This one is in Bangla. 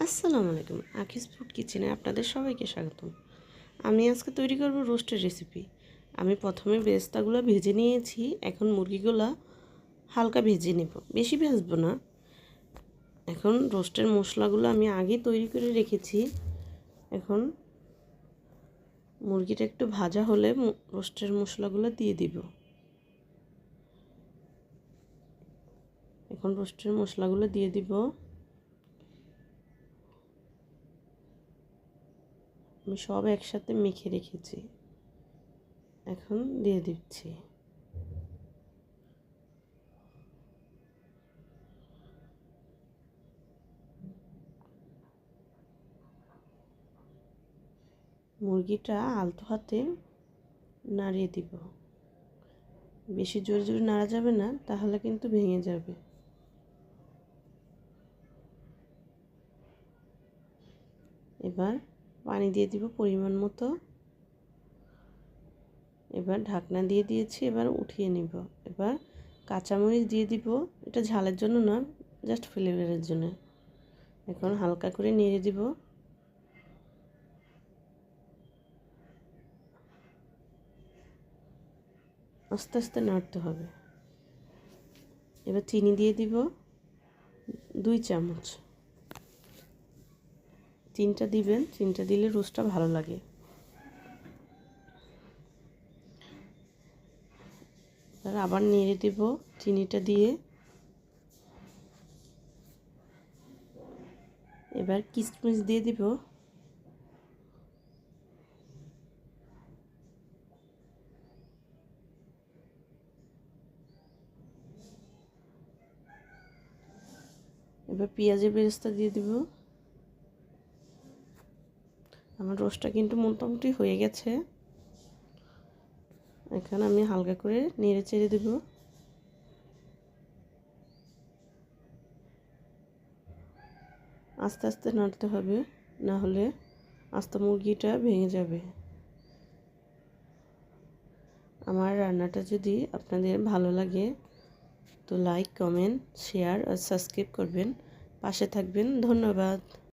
আসসালামু আলাইকুম আকিস ফুড কিচেনে আপনাদের সবাইকে স্বাগতম। আমি আজকে তৈরি করব রোস্টের রেসিপি। আমি প্রথমে বেস্তাগুলো ভেজে নিয়েছি, এখন মুরগিগুলো হালকা ভেজে নেব। বেশি ভাজবো না। এখন রোস্টের মশলাগুলো আমি আগে তৈরি করে রেখেছি। এখন মুরগিটা একটু ভাজা হলে রোস্টের মশলাগুলো দিয়ে দিব। এখন রোস্টের মশলাগুলো দিয়ে দিব। আমি সব একসাথে মেখে রেখেছি। এখন দিয়ে দিচ্ছি। মুরগিটা আলতো হাতে নাড়িয়ে দিব। বেশি জোরে জোরে নাড়া যাবে না, তাহলে কিন্তু ভেঙে যাবে। এবার পানি দিয়ে দিব পরিমাণ মতো। এবার ঢাকনা দিয়ে দিয়েছি, এবার উঠিয়ে নিব। এবার কাঁচামরিচ দিয়ে দিব। এটা ঝালের জন্য না জাস্ট ফ্লেভারের জন্য। এখন হালকা করে নেড়ে দিব। আস্তে আস্তে নাড়তে হবে। এবার চিনি দিয়ে দিব দুই চামচ। চিনটা দিবেন চিনটা দিলে রোস্টটা ভালো লাগে। এবার আবার নেড়ে দেব চিনিটা দিয়ে। এবার কিশমিশ দিয়ে দিব। এবার পেঁয়াজের বেরেস্তা দিয়ে দিব। আমার রোস্টটা কিন্তু মোটামুটি হয়ে গেছে। এখন আমি হালকা করে নেড়ে চেড়ে দেব। আস্তে আস্তে নাড়তে হবে, না হলে আস্তে মুরগিটা ভেঙে যাবে। আমার রান্নাটা যদি আপনাদের ভালো লাগে, তো লাইক কমেন্ট শেয়ার আর সাবস্ক্রাইব করবেন। পাশে থাকবেন, ধন্যবাদ।